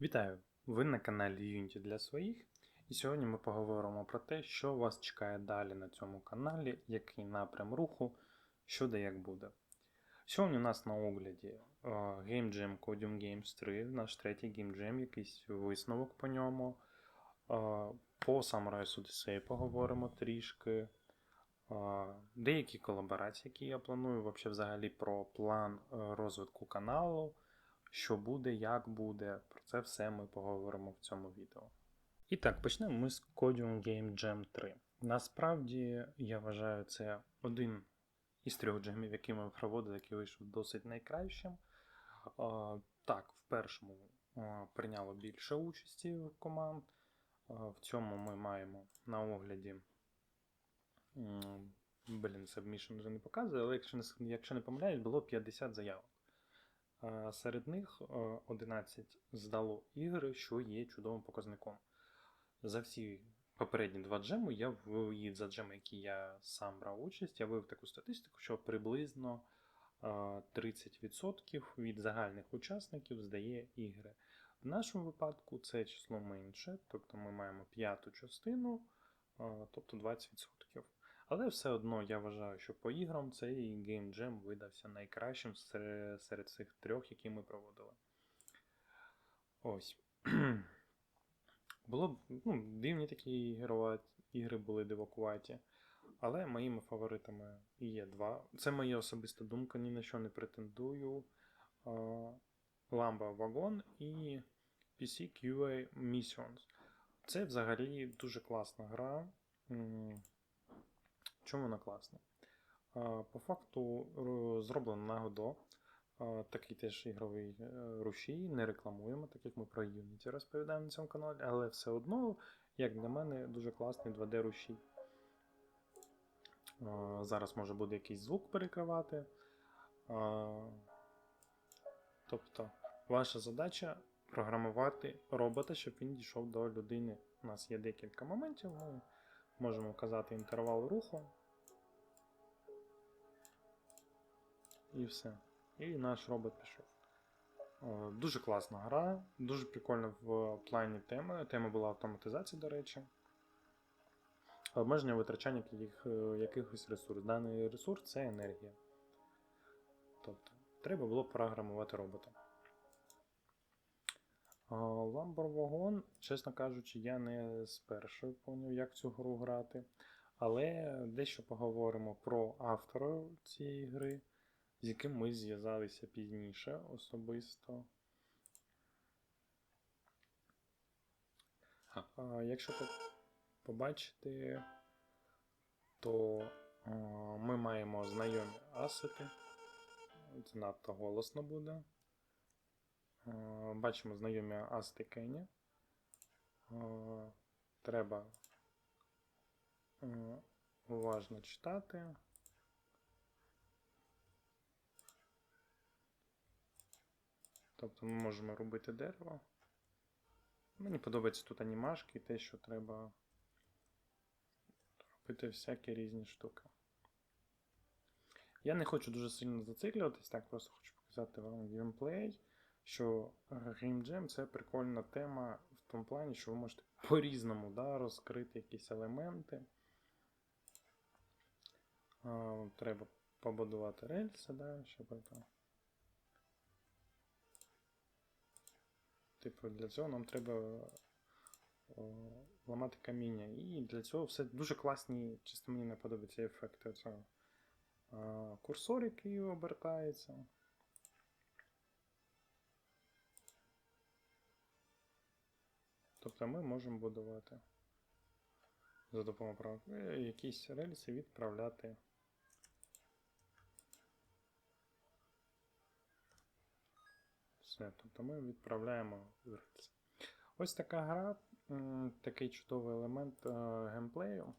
Вітаю! Ви на каналі Unity для своїх. І сьогодні ми поговоримо про те, що вас чекає далі на цьому каналі, який напрям руху, що де як буде. Сьогодні у нас на огляді е, Game Jam Codium Games 3, наш третій Game Jam, якийсь висновок по ньому. Е, По Samurai Odyssey поговоримо трішки. Е, Деякі колаборації, які я планую, взагалі про план розвитку каналу що буде, як буде. Про це все ми поговоримо в цьому відео. І так, почнемо ми з Codium Game Jam 3. Насправді, я вважаю, це один із трьох джемів, які ми проводили, який вийшов досить найкращим. Так, в першому прийняло більше участі команд. В цьому ми маємо на огляді. Блін, Submission вже не показує, але якщо не, якщо не помиляюсь, було 50 заявок. Е, Серед них е, 11 здало ігри, що є чудовим показником. За всі попередні два джеми я вивів за джеми, які я сам брав участь, я вивів таку статистику, що приблизно е, 30% від загальних учасників здає ігри. В нашому випадку це число менше, тобто ми маємо п'яту частину, е, тобто 20%. Але все одно я вважаю, що по іграм цей Game Jam видався найкращим серед, цих трьох, які ми проводили. Ось. Було б, ну, дивні такі ігри були дивакуваті. Але моїми фаворитами є два. Це моя особиста думка, ні на що не претендую. Lamba Wagon і PC QA Missions. Це взагалі дуже класна гра. Чому вона класна? По факту ро- зроблено на Godot. Такий теж ігровий е, рушій, не рекламуємо, так як ми про Unity розповідаємо на цьому каналі, але все одно, як для мене, дуже класний 2D рушій. Зараз може буде якийсь звук перекривати. Тобто, ваша задача програмувати робота, щоб він дійшов до людини. У нас є декілька моментів. Ми можемо вказати інтервал руху. І все. І наш робот пішов. Е, Дуже класна гра, дуже прикольна в плані теми. Тема була автоматизація, до речі. Обмеження витрачання е, якихось ресурсів. Даний ресурс це енергія. Тобто, треба було програмувати робота. Ламбор Вагон, чесно кажучи, я не спершу поняв, як цю гру грати. Але дещо поговоримо про автора цієї гри, з яким ми зв'язалися пізніше особисто. А, Якщо так побачити, то а, ми маємо знайомі асети. Це надто голосно буде. Е, Бачимо знайомі асти Кені. Треба е, уважно читати. Тобто ми можемо робити дерево. Мені подобаються тут анімашки, те, що треба робити всякі різні штуки. Я не хочу дуже сильно зациклюватись, так просто хочу показати вам геймплей що Game Jam це прикольна тема в тому плані, що ви можете по-різному да, розкрити якісь елементи. Треба побудувати рельси, да, щоб це. Типу, для цього нам треба о, ламати каміння. І для цього все дуже класні, чисто мені не подобаються ефекти цього. Курсор, який обертається. Тобто ми можемо будувати за допомогою е, якісь рельси відправляти. Все, тобто ми відправляємо рельси. Ось така гра, такий чудовий елемент е, геймплею.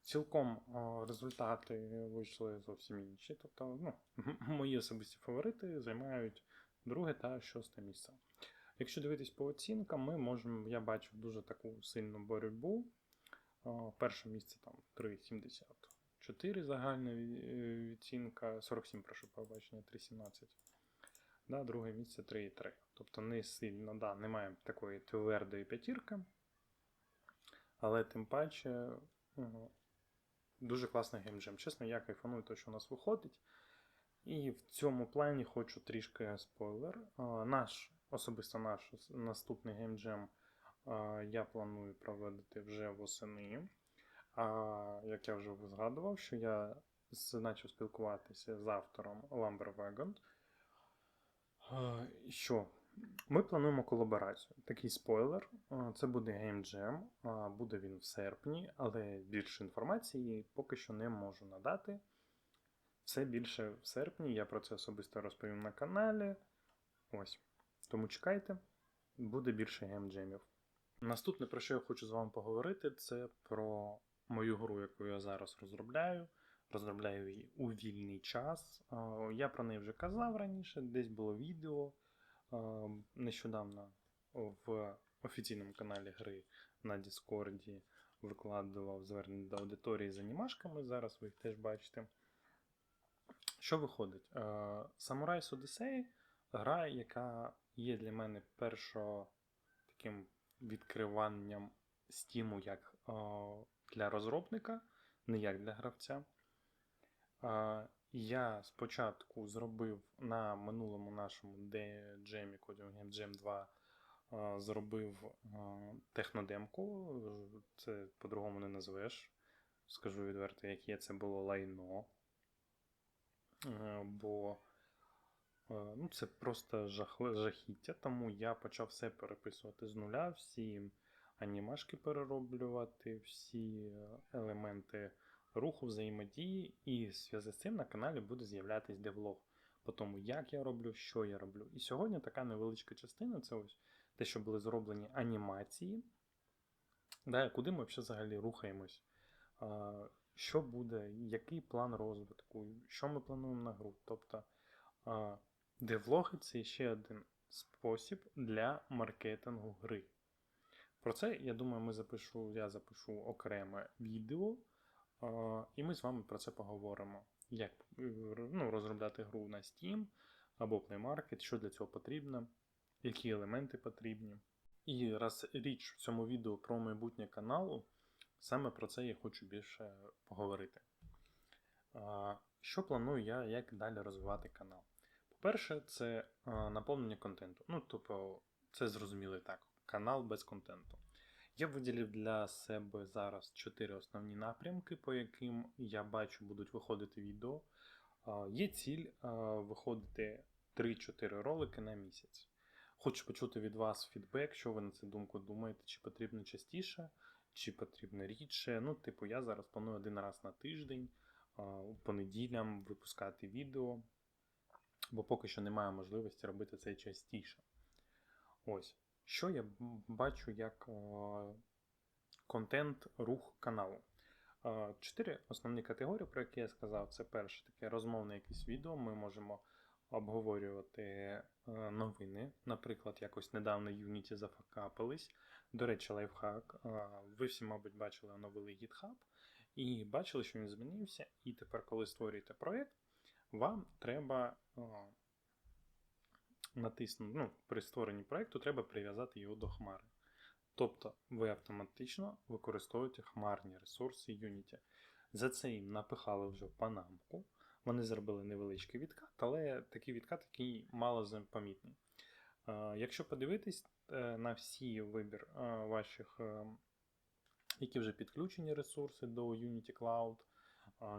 Цілком е, результати вийшли зовсім інші. Тобто, ну, мої особисті фаворити займають друге та шосте місце. Якщо дивитись по оцінкам, ми можемо, я бачу дуже таку сильну боротьбу. Перше місце там 3,74 загальна ві- е, відцінка, 47, прошу пробачення, 3,17. Да, друге місце 3,3. Тобто не сильно, да, немає такої твердої п'ятірки. Але тим паче ну, дуже класний геймджем. Чесно, я кайфаную те, що у нас виходить. І в цьому плані хочу трішки спойлер. Наш, особисто наш наступний геймджем я планую проводити вже восени. А як я вже згадував, що я почав спілкуватися з автором Lumber Wagon. Що? Ми плануємо колаборацію. Такий спойлер. Це буде Game Jam, буде він в серпні, але більше інформації поки що не можу надати. Все більше в серпні, я про це особисто розповім на каналі. Ось. Тому чекайте, буде більше геймджемів. Наступне, про що я хочу з вами поговорити, це про мою гру, яку я зараз розробляю. Розробляю її у вільний час. Я про неї вже казав раніше, десь було відео. Нещодавно в офіційному каналі гри на Діскорді викладував звернення до аудиторії з анімашками. Зараз ви їх теж бачите. Що виходить? Samurai Odyssey гра, яка є для мене першо таким відкриванням стіму як для розробника, не як для гравця. Я спочатку зробив на минулому нашому джемі Coding Jam 2 е, зробив технодемку. Це по-другому не назвеш. Скажу відверто, яке це було лайно. Е, Бо е, ну, це просто жахіття, тому я почав все переписувати з нуля, всі анімашки перероблювати, всі е, елементи руху, взаємодії, і в зв'язку з цим на каналі буде з'являтись девлог по тому, як я роблю, що я роблю. І сьогодні така невеличка частина це ось те, що були зроблені анімації. Да, куди ми взагалі рухаємось? Що буде, який план розвитку, що ми плануємо на гру. Тобто девлоги це ще один спосіб для маркетингу гри. Про це, я думаю, ми запишу, я запишу окреме відео, і ми з вами про це поговоримо. Як е, ну, розробляти гру на Steam або Play Market, що для цього потрібно, які елементи потрібні. І раз річ в цьому відео про майбутнє каналу, саме про це я хочу більше поговорити. Що планую я, як далі розвивати канал? По-перше, це наповнення контенту. Ну, тобто, це зрозуміло так, канал без контенту. Я виділив для себе зараз чотири основні напрямки, по яким я бачу, будуть виходити відео. Є ціль виходити 3-4 ролики на місяць. Хочу почути від вас фідбек, що ви на цю думку думаєте, чи потрібно частіше, чи потрібно рідше. Ну, типу, я зараз планую один раз на тиждень, а, у понеділям випускати відео, бо поки що немає можливості робити це частіше. Ось. Що я бачу як е, контент рух каналу? Е, Чотири основні категорії, про які я сказав, це перше таке розмовне якесь відео. Ми можемо обговорювати е, новини. Наприклад, якось недавно Unity зафакапились. До речі, лайфхак. Ви всі, мабуть, бачили оновили GitHub і бачили, що він змінився. І тепер, коли створюєте проєкт, вам треба натиснути, ну, при створенні проєкту треба прив'язати його до хмари. Тобто ви автоматично використовуєте хмарні ресурси Unity. За це їм напихали вже панамку. Вони зробили невеличкий відкат, але такий відкат, який мало запомітний. Е, Якщо подивитись е, на всі вибір е, ваших, які вже підключені ресурси до Unity Cloud,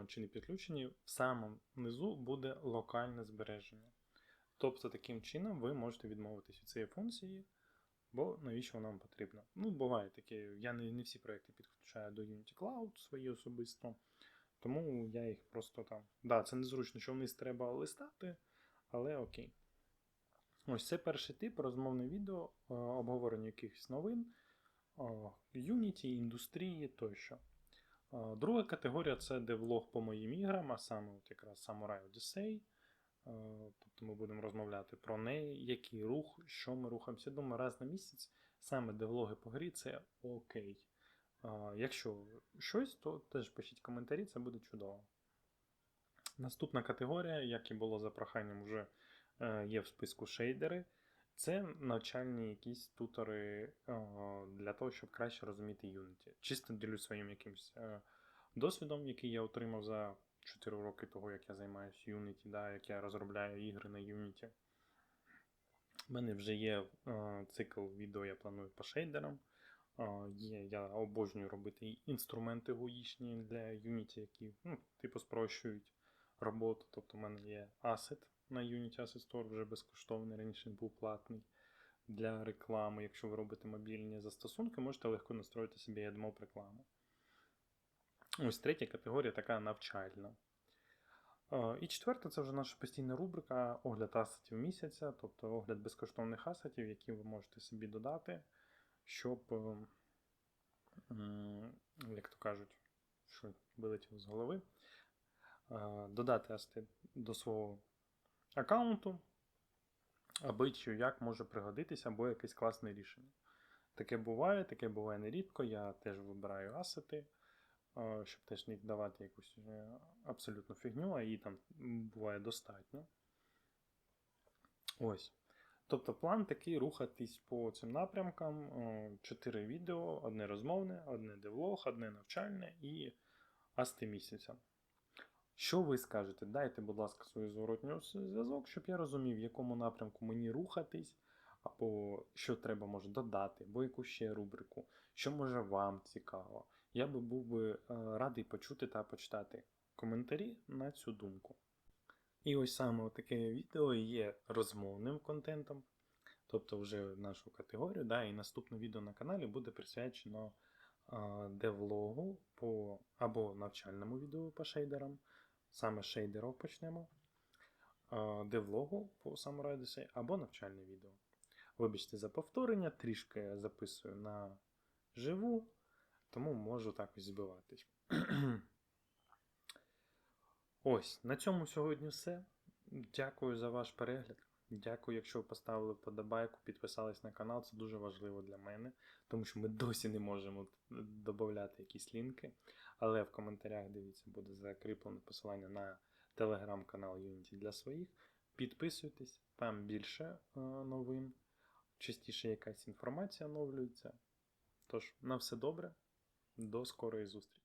чи не підключені, в самому низу буде локальне збереження. Тобто, таким чином ви можете відмовитись від цієї функції, бо навіщо вона вам потрібна. Ну, буває таке, я не, не всі проекти підключаю до Unity Cloud свої особисто. Тому я їх просто там. Да, це незручно, що вниз треба листати, але окей. Ось це перший тип розмовне відео, е, обговорення якихось новин, е, Unity, індустрії тощо. Е, Друга категорія це девлог по моїм іграм, а саме от якраз Samurai Odyssey. Е, Тобто ми будемо розмовляти про неї, який рух, що ми рухаємося. Думаю, раз на місяць саме девлоги по грі це окей. Якщо щось, то теж пишіть коментарі, це буде чудово. Наступна категорія, як і було за проханням, вже е, є в списку шейдери. Це навчальні якісь тутори е, для того, щоб краще розуміти Unity. Чисто ділюсь своїм якимось е, досвідом, який я отримав за 4 роки того, як я займаюся Unity, да, як я розробляю ігри на Unity. У мене вже є е, цикл відео, я планую по шейдерам. Е, я обожнюю робити інструменти гуїчні для Unity, які ну, типу спрощують роботу. Тобто, в мене є асет на Unity Asset Store, вже безкоштовний, раніше був платний для реклами. Якщо ви робите мобільні застосунки, можете легко настроїти собі AdMob рекламу. Ось третя категорія така навчальна. Е, І четверта це вже наша постійна рубрика огляд асетів місяця, тобто огляд безкоштовних асетів, які ви можете собі додати, щоб, е, як то кажуть, що вилетіло з голови, е, додати асети до свого аккаунту, аби чи як може пригодитися, або якесь класне рішення. Таке буває, таке буває нерідко. Я теж вибираю асети, щоб теж не давати якусь е, абсолютну фігню, а її там буває достатньо. Ось. Тобто план такий рухатись по цим напрямкам. Е, Чотири відео, одне розмовне, одне девлог, одне навчальне і асти місяця. Що ви скажете? Дайте, будь ласка, свій зворотній зв'язок, щоб я розумів, в якому напрямку мені рухатись, або що треба може додати, або яку ще рубрику, що може вам цікаво. Я би був би е, радий почути та почитати коментарі на цю думку. І ось саме таке відео є розмовним контентом, тобто вже нашу категорію. Да, і наступне відео на каналі буде присвячено а, девлогу по або навчальному відео по шейдерам, саме з шейдерів почнемо, а, девлогу по Odyssey або навчальне відео. Вибачте за повторення, трішки записую на живу, тому можу так ось збиватись. Ось, на цьому сьогодні все. Дякую за ваш перегляд. Дякую, якщо ви поставили вподобайку, підписались на канал, це дуже важливо для мене, тому що ми досі не можемо додати якісь лінки. Але в коментарях дивіться, буде закріплене посилання на телеграм-канал Unity для своїх. Підписуйтесь, там більше е, новин, частіше якась інформація оновлюється. Тож, на все добре, до скорої зустрічі!